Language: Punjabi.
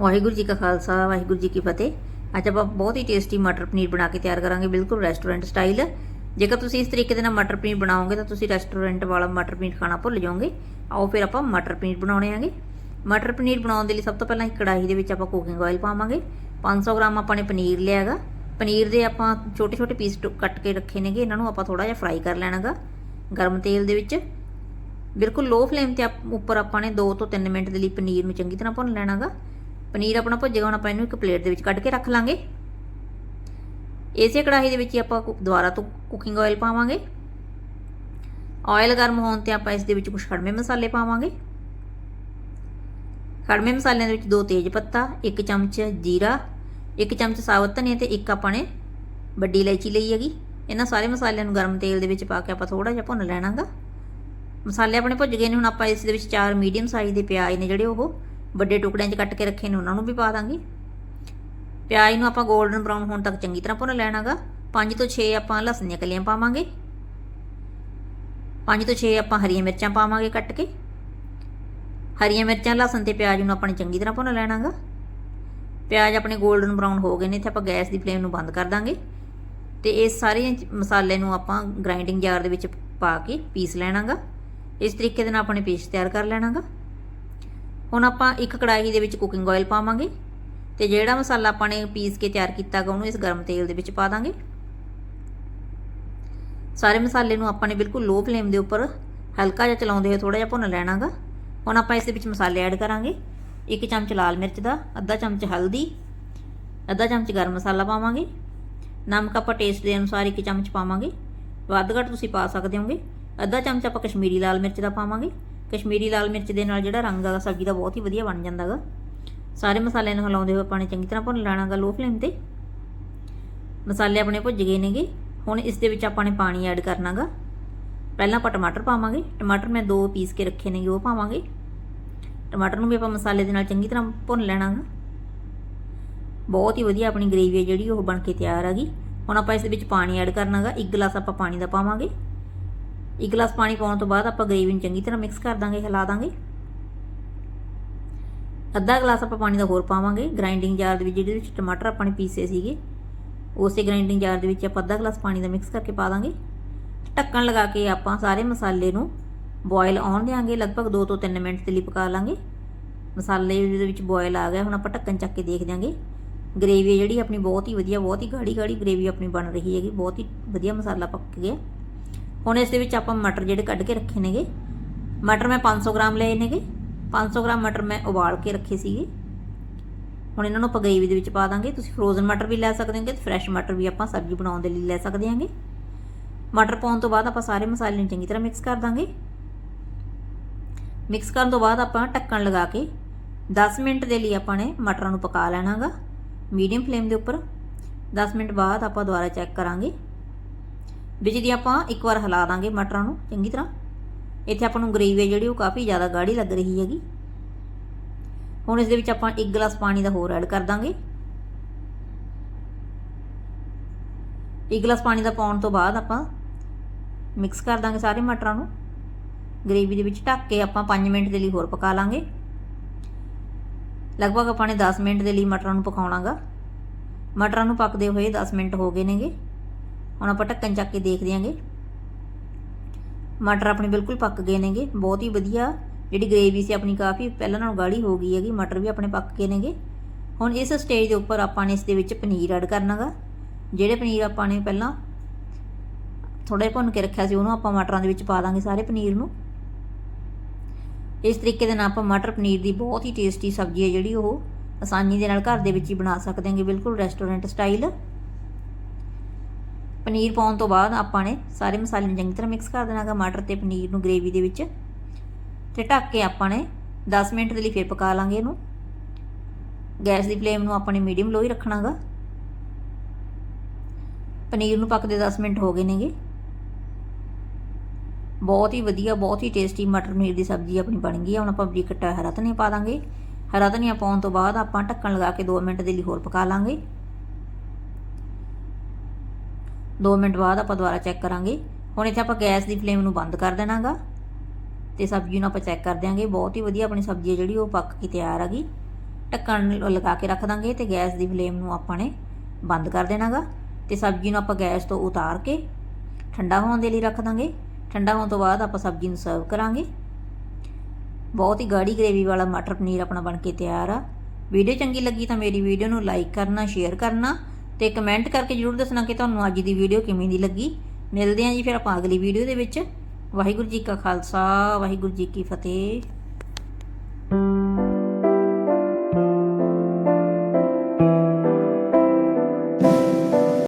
ਵਾਹਿਗੁਰੂ ਜੀ ਕਾ ਖਾਲਸਾ, ਵਾਹਿਗੁਰੂ ਜੀ ਕੀ ਫਤਿਹ। ਅੱਜ ਆਪਾਂ ਬਹੁਤ ਹੀ ਟੇਸਟੀ ਮਟਰ ਪਨੀਰ ਬਣਾ ਕੇ ਤਿਆਰ ਕਰਾਂਗੇ, ਬਿਲਕੁਲ ਰੈਸਟੋਰੈਂਟ ਸਟਾਈਲ ਜੇਕਰ ਤੁਸੀਂ ਇਸ ਤਰੀਕੇ ਦੇ ਨਾਲ ਮਟਰ ਪਨੀਰ ਬਣਾਓਗੇ, ਤਾਂ ਤੁਸੀਂ ਰੈਸਟੋਰੈਂਟ ਵਾਲਾ ਮਟਰ ਪਨੀਰ ਖਾਣਾ ਭੁੱਲ ਜਾਓਗੇ। ਆਓ ਫਿਰ ਆਪਾਂ ਮਟਰ ਪਨੀਰ ਬਣਾਉਣੇ ਆਂਗੇ। ਮਟਰ ਪਨੀਰ ਬਣਾਉਣ ਦੇ ਲਈ ਸਭ ਤੋਂ ਪਹਿਲਾਂ ਇੱਕ ਕੜਾਹੀ ਦੇ ਵਿੱਚ ਆਪਾਂ ਕੁਕਿੰਗ ਆਇਲ ਪਾਵਾਂਗੇ। 500 ਗ੍ਰਾਮ ਆਪਾਂ ਨੇ ਪਨੀਰ ਲਿਆ ਹੈਗਾ। ਪਨੀਰ ਦੇ ਆਪਾਂ ਛੋਟੇ ਛੋਟੇ ਪੀਸ ਕੱਟ ਕੇ ਰੱਖੇ ਨੇਗੇ। ਇਹਨਾਂ ਨੂੰ ਆਪਾਂ ਥੋੜਾ ਜਿਹਾ ਫਰਾਈ ਕਰ ਲੈਣਾਗਾ ਗਰਮ ਤੇਲ ਦੇ ਵਿੱਚ। ਬਿਲਕੁਲ ਲੋ ਫਲੇਮ ਤੇ ਆਪ- ਉੱਪਰ ਆਪਾਂ ਨੇ 2 ਤੋਂ 3 ਮਿੰਟ ਦੇ ਲਈ ਪਨੀਰ ਨੂੰ ਚੰਗੀ ਤਰ੍ਹਾਂ ਭੁੰਨ ਲੈਣਾਗਾ ਪਨੀਰ ਆਪਣਾ ਭੁੱਜੇਗਾ ਹੁਣ ਆਪਾਂ ਇਹਨੂੰ ਇੱਕ ਪਲੇਟ ਦੇ ਵਿੱਚ ਕੱਢ ਕੇ ਰੱਖ ਲਾਂਗੇ। ਇਸੇ ਕੜਾਹੀ ਦੇ ਵਿੱਚ ਹੀ ਆਪਾਂ ਕੁ- ਦੁਬਾਰਾ ਤੋਂ ਕੁਕਿੰਗ ਆਇਲ ਪਾਵਾਂਗੇ। ਆਇਲ ਗਰਮ ਹੋਣ ਤੇ ਆਪਾਂ ਇਸ ਦੇ ਵਿੱਚ ਕੁਝ ਖੜਮੇ ਮਸਾਲੇ ਪਾਵਾਂਗੇ। ਖੜਮੇ ਮਸਾਲਿਆਂ ਦੇ ਵਿੱਚ ਦੋ ਤੇਜ ਪੱਤਾ, ਇੱਕ ਚਮਚ ਜੀਰਾ, ਇੱਕ ਚਮਚ ਸਾਬਤ ਧਨੀਆ ਤੇ ਇੱਕ ਆਪਾਂ ਨੇ ਵੱਡੀ ਇਲਾਇਚੀ ਲਈ ਹੈਗੀ। ਇਹਨਾਂ ਸਾਰੇ ਮਸਾਲਿਆਂ ਨੂੰ ਗਰਮ ਤੇਲ ਦੇ ਵਿੱਚ ਪਾ ਕੇ ਆਪਾਂ ਥੋੜਾ ਜਿਹਾ ਭੁੰਨ ਲੈਣਾਗਾ। ਮਸਾਲੇ ਆਪਣੇ ਭੁੱਜ ਗਏ ਨੇ, ਹੁਣ ਆਪਾਂ ਇਸ ਦੇ ਵਿੱਚ ਚਾਰ ਮੀਡੀਅਮ ਸਾਈਜ਼ ਦੇ ਪਿਆਜ਼ ਨੇ ਜਿਹੜੇ ਉਹ ਵੱਡੇ ਟੁਕੜਿਆਂ 'ਚ ਕੱਟ ਕੇ ਰੱਖੇ ਨੇ, ਉਹਨਾਂ ਨੂੰ ਵੀ ਪਾ ਦਾਂਗੇ। ਪਿਆਜ਼ ਨੂੰ ਆਪਾਂ 골ਡਨ ਬ੍ਰਾਊਨ ਹੋਣ ਤੱਕ ਚੰਗੀ ਤਰ੍ਹਾਂ ਭੁੰਨ ਲੈਣਾਗਾ। 5 ਤੋਂ 6 ਆਪਾਂ ਲਸਣ ਦੀਆਂ ਕਲੀਆਂ ਪਾਵਾਂਗੇ। 5 ਤੋਂ 6 ਆਪਾਂ ਹਰੀਆਂ ਮਿਰਚਾਂ ਪਾਵਾਂਗੇ ਕੱਟ ਕੇ। ਹਰੀਆਂ ਮਿਰਚਾਂ, ਲਸਣ ਤੇ ਪਿਆਜ਼ ਨੂੰ ਆਪਾਂ ਨੇ ਚੰਗੀ ਤਰ੍ਹਾਂ ਭੁੰਨ ਲੈਣਾਗਾ। ਪਿਆਜ਼ ਆਪਣੇ 골ਡਨ ਬ੍ਰਾਊਨ ਹੋ ਗਏ ਨੇ, ਇੱਥੇ ਆਪਾਂ ਗੈਸ ਦੀ ਫਲੇਮ ਨੂੰ ਬੰਦ ਕਰ ਦਾਂਗੇ। ਤੇ ਇਹ ਸਾਰੇ ਮਸਾਲੇ ਨੂੰ ਆਪਾਂ ਗ੍ਰਾਈਂਡਿੰਗ ਜਾਰ ਦੇ ਵਿੱਚ ਪਾ ਕੇ ਪੀਸ ਲੈਣਾਗਾ। ਇਸ ਤਰੀਕੇ ਦੇ ਨਾਲ ਆਪਣੇ ਪੇਸਟ ਤਿਆਰ ਕਰ ਲੈਣਾਗਾ। ਹੁਣ ਆਪਾਂ ਇੱਕ ਕੜਾਹੀ ਦੇ ਵਿੱਚ ਕੁਕਿੰਗ ਆਇਲ ਪਾਵਾਂਗੇ ਤੇ ਜਿਹੜਾ ਮਸਾਲਾ ਆਪਾਂ ਨੇ ਪੀਸ ਕੇ ਤਿਆਰ ਕੀਤਾਗਾ ਉਹਨੂੰ ਇਸ ਗਰਮ ਤੇਲ ਦੇ ਵਿੱਚ ਪਾ ਦਾਂਗੇ। ਸਾਰੇ ਮਸਾਲੇ ਨੂੰ ਆਪਾਂ ਨੇ ਬਿਲਕੁਲ ਲੋ ਫਲੇਮ ਦੇ ਉੱਪਰ ਹਲਕਾ ਜਿਹਾ ਚਲਾਉਂਦੇ ਹੋਏ ਥੋੜਾ ਜਿਹਾ ਭੁੰਨ ਲੈਣਾਗਾ ਹੁਣ ਆਪਾਂ ਇਸ ਦੇ ਵਿੱਚ ਮਸਾਲੇ ਐਡ ਕਰਾਂਗੇ। ਇੱਕ ਚਮਚ ਲਾਲ ਮਿਰਚ ਦਾ, ਅੱਧਾ ਚਮਚ ਹਲਦੀ, ਅੱਧਾ ਚਮਚ ਗਰਮ ਮਸਾਲਾ ਪਾਵਾਂਗੇ। ਨਮਕ ਆਪਾਂ ਟੇਸਟ ਦੇ ਅਨੁਸਾਰ ਇੱਕ ਚਮਚ ਪਾਵਾਂਗੇ। ਵੱਧ ਘੱਟ ਤੁਸੀਂ ਪਾ ਸਕਦੇ ਹੋਗੇ। ਅੱਧਾ ਚਮਚ ਆਪਾਂ ਕਸ਼ਮੀਰੀ ਲਾਲ ਮਿਰਚ ਦਾ ਪਾਵਾਂਗੇ। ਕਸ਼ਮੀਰੀ ਲਾਲ ਮਿਰਚ ਦੇ ਨਾਲ ਜਿਹੜਾ ਰੰਗ ਆ ਸਬਜ਼ੀ ਦਾ ਬਹੁਤ ਹੀ ਵਧੀਆ ਬਣ ਜਾਂਦਾਗਾ। ਸਾਰੇ ਮਸਾਲਿਆਂ ਨੂੰ ਹਿਲਾਉਂਦੇ ਹੋਏ ਆਪਾਂ ਨੇ ਚੰਗੀ ਤਰ੍ਹਾਂ ਭੁੰਨ ਲੈਣਾਗਾ ਲੋ ਫਲੇਮ ਤੇ। ਮਸਾਲੇ ਆਪਣੇ ਭੁੱਜ ਗਏ ਨੇਗੇ। ਹੁਣ ਇਸ ਦੇ ਵਿੱਚ ਆਪਾਂ ਨੇ ਪਾਣੀ ਐਡ ਕਰਨਾਗਾ। ਪਹਿਲਾਂ ਆਪਾਂ ਟਮਾਟਰ ਪਾਵਾਂਗੇ। ਟਮਾਟਰ ਮੈਂ ਦੋ ਪੀਸ ਕੇ ਰੱਖੇ ਨੇਗੇ, ਉਹ ਪਾਵਾਂਗੇ। ਟਮਾਟਰ ਨੂੰ ਵੀ ਆਪਾਂ ਮਸਾਲੇ ਦੇ ਨਾਲ ਚੰਗੀ ਤਰ੍ਹਾਂ ਭੁੰਨ ਲੈਣਾਗਾ। ਬਹੁਤ ਹੀ ਵਧੀਆ ਆਪਣੀ ਗ੍ਰੇਵੀ ਹੈ ਜਿਹੜੀ, ਉਹ ਬਣ ਕੇ ਤਿਆਰ ਆ ਹੈਗੀ ਹੁਣ ਆਪਾਂ ਇਸ ਦੇ ਵਿੱਚ ਪਾਣੀ ਐਡ ਕਰਨਾਗਾ। ਇੱਕ ਗਲਾਸ ਆਪਾਂ ਪਾਣੀ ਦਾ ਪਾਵਾਂਗੇ। ਇੱਕ ਗਲਾਸ ਪਾਣੀ ਪਾਉਣ ਤੋਂ ਬਾਅਦ ਆਪਾਂ ਗ੍ਰੇਵੀ ਨੂੰ ਚੰਗੀ ਤਰ੍ਹਾਂ ਮਿਕਸ ਕਰ ਦਾਂਗੇ, ਹਿਲਾ ਦਾਂਗੇ। ਅੱਧਾ ਗਲਾਸ ਆਪਾਂ ਪਾਣੀ ਦਾ ਹੋਰ ਪਾਵਾਂਗੇ। ਗ੍ਰਾਈਂਡਿੰਗ ਜਾਰ ਦੇ ਵਿੱਚ, ਜਿਹਦੇ ਵਿੱਚ ਟਮਾਟਰ ਆਪਾਂ ਨੇ ਪੀਸੇ ਸੀਗੇ, ਉਸੇ ਗ੍ਰਾਈਂਡਿੰਗ ਜਾਰ ਦੇ ਵਿੱਚ ਆਪਾਂ ਅੱਧਾ ਗਲਾਸ ਪਾਣੀ ਦਾ ਮਿਕਸ ਕਰਕੇ ਪਾ ਦਾਂਗੇ। ਢੱਕਣ ਲਗਾ ਕੇ ਆਪਾਂ ਸਾਰੇ ਮਸਾਲੇ ਨੂੰ ਬੋਇਲ ਆਉਣ ਦੇਾਂਗੇ ਲਗਭਗ 2 ਤੋਂ 3 ਮਿੰਟ ਦੇ ਲਈ ਪਕਾ ਲਾਂਗੇ। ਮਸਾਲੇ ਦੇ ਵਿੱਚ ਬੋਇਲ ਆ ਗਿਆ, ਹੁਣ ਆਪਾਂ ਢੱਕਣ ਚੱਕ ਕੇ ਦੇਖ ਦਿਆਂਗੇ। ਗ੍ਰੇਵੀ ਜਿਹੜੀ ਆਪਣੀ ਬਹੁਤ ਹੀ ਵਧੀਆ, ਬਹੁਤ ਹੀ ਗਾੜੀ ਗਾੜੀ ਗ੍ਰੇਵੀ ਆਪਣੀ ਬਣ ਰਹੀ ਹੈਗੀ, ਬਹੁਤ ਹੀ ਵਧੀਆ ਮਸਾਲਾ ਪੱਕ ਗਿਆ। ਹੁਣ ਇਸ ਦੇ ਵਿੱਚ ਆਪਾਂ ਮਟਰ ਜਿਹੜੇ ਕੱਢ ਕੇ ਰੱਖੇ ਨੇਗੇ। ਮਟਰ ਮੈਂ 500 ਗ੍ਰਾਮ ਲਏ ਨੇਗੇ। 500 ਗ੍ਰਾਮ ਮਟਰ ਮੈਂ ਉਬਾਲ ਕੇ ਰੱਖੇ ਸੀਗੇ। ਹੁਣ ਇਹਨਾਂ ਨੂੰ ਆਪਾਂ ਗ੍ਰੇਵੀ ਦੇ ਵਿੱਚ ਪਾ ਦਾਂਗੇ। ਤੁਸੀਂ ਫਰੋਜ਼ਨ ਮਟਰ ਵੀ ਲੈ ਸਕਦੇ ਹੋਗੇ ਤੇ ਫਰੈਸ਼ ਮਟਰ ਵੀ ਆਪਾਂ ਸਬਜ਼ੀ ਬਣਾਉਣ ਦੇ ਲਈ ਲੈ ਸਕਦੇ ਹਾਂਗੇ ਮਟਰ ਪਾਉਣ ਤੋਂ ਬਾਅਦ ਆਪਾਂ ਸਾਰੇ ਮਸਾਲੇ ਨੂੰ ਚੰਗੀ ਤਰ੍ਹਾਂ ਮਿਕਸ ਕਰ ਦਾਂਗੇ। ਮਿਕਸ ਕਰਨ ਤੋਂ ਬਾਅਦ ਆਪਾਂ ਢੱਕਣ ਲਗਾ ਕੇ 10 ਮਿੰਟ ਦੇ ਲਈ ਆਪਾਂ ਨੇ ਮਟਰਾਂ ਨੂੰ ਪਕਾ ਲੈਣਾਗਾ। ਮੀਡੀਅਮ ਫਲੇਮ ਦੇ ਉੱਪਰ। 10 ਮਿੰਟ ਬਾਅਦ ਆਪਾਂ ਦੁਬਾਰਾ ਚੈੱਕ ਕਰਾਂਗੇ। ਵਿੱਚ ਦੀ ਆਪਾਂ ਇੱਕ ਵਾਰ ਹਿਲਾ ਦਾਂਗੇ ਮਟਰਾਂ ਨੂੰ, ਚੰਗੀ ਤਰ੍ਹਾਂ। ਇੱਥੇ ਆਪਾਂ ਨੂੰ ਗ੍ਰੇਵੀ ਹੈ ਜਿਹੜੀ, ਉਹ ਕਾਫੀ ਜ਼ਿਆਦਾ ਗਾੜੀ ਲੱਗ ਰਹੀ ਹੈਗੀ। ਹੁਣ ਇਸ ਦੇ ਵਿੱਚ ਆਪਾਂ 1 ਗਲਾਸ ਪਾਣੀ ਦਾ ਹੋਰ ਐਡ ਕਰ ਦਾਂਗੇ। 1 ਗਲਾਸ ਪਾਣੀ ਦਾ ਪਾਉਣ ਤੋਂ ਬਾਅਦ ਆਪਾਂ ਮਿਕਸ ਕਰ ਦਾਂਗੇ ਸਾਰੇ ਮਟਰਾਂ ਨੂੰ। ਗ੍ਰੇਵੀ ਦੇ ਵਿੱਚ ਢੱਕ ਕੇ ਆਪਾਂ 5 ਮਿੰਟ ਦੇ ਲਈ ਹੋਰ ਪਕਾ ਲਾਂਗੇ। ਲਗਭਗ ਆਪਾਂ ਨੇ 10 ਮਿੰਟ ਦੇ ਲਈ ਮਟਰਾਂ ਨੂੰ ਪਕਾਉਣਾਗਾ। ਮਟਰਾਂ ਨੂੰ ਪੱਕਦੇ ਹੋਏ 10 ਮਿੰਟ ਹੋ ਗਏ ਨੇਗੇ। ਹੁਣ ਆਪਾਂ ਢੱਕਣ ਚੱਕ ਕੇ ਦੇਖ ਦਿਆਂਗੇ। ਮਟਰ ਆਪਣੇ ਬਿਲਕੁਲ ਪੱਕ ਗਏ ਨੇਗੇ। ਬਹੁਤ ਹੀ ਵਧੀਆ ਜਿਹੜੀ ਗ੍ਰੇਵੀ ਸੀ ਆਪਣੀ ਕਾਫੀ ਪਹਿਲਾਂ ਨਾਲੋਂ ਗਾੜੀ ਹੋ ਗਈ ਹੈਗੀ, ਮਟਰ ਵੀ ਆਪਣੇ ਪੱਕ ਗਏ ਨੇਗੇ। ਹੁਣ ਇਸ ਸਟੇਜ ਦੇ ਉੱਪਰ ਆਪਾਂ ਨੇ ਇਸ ਦੇ ਵਿੱਚ ਪਨੀਰ ਐਡ ਕਰਨਾਗਾ। ਜਿਹੜੇ ਪਨੀਰ ਆਪਾਂ ਨੇ ਪਹਿਲਾਂ ਥੋੜਾ ਭੁੰਨ ਕੇ ਰੱਖਿਆ ਸੀ, ਉਹਨੂੰ ਆਪਾਂ ਮਟਰਾਂ ਦੇ ਵਿੱਚ ਪਾ ਦਾਂਗੇ ਸਾਰੇ ਪਨੀਰ ਨੂੰ। ਇਸ ਤਰੀਕੇ ਦੇ ਨਾਲ ਆਪਾਂ ਮਟਰ ਪਨੀਰ ਦੀ ਬਹੁਤ ਹੀ ਟੇਸਟੀ ਸਬਜ਼ੀ ਹੈ ਜਿਹੜੀ ਉਹ ਆਸਾਨੀ ਦੇ ਨਾਲ ਘਰ ਦੇ ਵਿੱਚ ਹੀ ਬਣਾ ਸਕਦੇ ਹਾਂਗੇ, ਬਿਲਕੁਲ ਰੈਸਟੋਰੈਂਟ ਸਟਾਈਲ ਪਨੀਰ ਪਾਉਣ ਤੋਂ ਬਾਅਦ ਆਪਾਂ ਨੇ ਸਾਰੇ ਮਸਾਲੇ ਨੂੰ ਚੰਗੀ ਤਰ੍ਹਾਂ ਮਿਕਸ ਕਰ ਦੇਣਾਗਾ ਮਟਰ ਤੇ ਪਨੀਰ ਨੂੰ ਗ੍ਰੇਵੀ ਦੇ ਵਿੱਚ। ਤੇ ਢੱਕ ਕੇ ਆਪਾਂ ਨੇ 10 ਮਿੰਟ ਦੇ ਲਈ ਫਿਰ ਪਕਾ ਲਾਂਗੇ ਇਹਨੂੰ। ਗੈਸ ਦੀ ਫਲੇਮ ਨੂੰ ਆਪਾਂ ਨੇ ਮੀਡੀਅਮ ਲੋ ਹੀ ਰੱਖਣਾਗਾ ਪਨੀਰ ਨੂੰ ਪੱਕਦੇ 10 ਮਿੰਟ ਹੋ ਗਏ ਨੇਗੇ। ਬਹੁਤ ਹੀ ਵਧੀਆ, ਬਹੁਤ ਹੀ ਟੇਸਟੀ ਮਟਰ ਪਨੀਰ ਦੀ ਸਬਜ਼ੀ ਆਪਣੀ ਬਣ ਗਈ ਹੈ। ਹੁਣ ਆਪਾਂ ਬਰੀਕ ਕੱਟਾ ਹਰਾ ਧਨੀਆ ਪਾ ਦਾਂਗੇ। ਹਰਾ ਧਨੀਆ ਪਾਉਣ ਤੋਂ ਬਾਅਦ ਆਪਾਂ ਢੱਕਣ ਲਗਾ ਕੇ 2 ਮਿੰਟ ਦੇ ਲਈ ਹੋਰ ਪਕਾ ਲਾਂਗੇ। 2 ਮਿੰਟ ਬਾਅਦ ਆਪਾਂ ਦੁਬਾਰਾ ਚੈੱਕ ਕਰਾਂਗੇ। ਹੁਣ ਇੱਥੇ ਆਪਾਂ ਗੈਸ ਦੀ ਫਲੇਮ ਨੂੰ ਬੰਦ ਕਰ ਦੇਣਾਗਾ। ਤੇ ਸਬਜ਼ੀ ਨੂੰ ਆਪਾਂ ਚੈੱਕ ਕਰ ਦਿਆਂਗੇ। ਬਹੁਤ ਹੀ ਵਧੀਆ ਆਪਣੀ ਸਬਜ਼ੀ ਹੈ ਜਿਹੜੀ, ਉਹ ਪੱਕ ਕੇ ਤਿਆਰ ਆ ਗਈ। ਢੱਕਣ ਲਗਾ ਕੇ ਰੱਖ ਦਾਂਗੇ ਤੇ ਗੈਸ ਦੀ ਫਲੇਮ ਨੂੰ ਆਪਾਂ ਨੇ ਬੰਦ ਕਰ ਦੇਣਾਗਾ। ਤੇ ਸਬਜ਼ੀ ਨੂੰ ਆਪਾਂ ਗੈਸ ਤੋਂ ਉਤਾਰ ਕੇ ਠੰਡਾ ਹੋਣ ਦੇ ਲਈ ਰੱਖ ਦਾਂਗੇ। ਠੰਡਾ ਹੋਣ ਤੋਂ ਬਾਅਦ ਆਪਾਂ ਸਬਜ਼ੀ ਨੂੰ ਸਰਵ ਕਰਾਂਗੇ। ਬਹੁਤ ਹੀ ਗਾੜੀ ਗ੍ਰੇਵੀ ਵਾਲਾ ਮਟਰ ਪਨੀਰ ਆਪਣਾ ਬਣ ਕੇ ਤਿਆਰ ਆ। ਵੀਡੀਓ ਚੰਗੀ ਲੱਗੀ ਤਾਂ ਮੇਰੀ ਵੀਡੀਓ ਨੂੰ ਲਾਈਕ ਕਰਨਾ, ਸ਼ੇਅਰ ਕਰਨਾ ਤੇ ਕਮੈਂਟ ਕਰਕੇ ਜਰੂਰ ਦੱਸਣਾ ਕਿ ਤੁਹਾਨੂੰ ਅੱਜ ਦੀ ਵੀਡੀਓ ਕਿਵੇਂ ਦੀ ਲੱਗੀ। ਮਿਲਦੇ ਹਾਂ ਜੀ ਫਿਰ ਆਪਾਂ ਅਗਲੀ ਵੀਡੀਓ ਦੇ ਵਿੱਚ। ਵਾਹਿਗੁਰੂ ਜੀ ਕਾ ਖਾਲਸਾ, ਵਾਹਿਗੁਰੂ ਜੀ ਕੀ ਫਤਿਹ।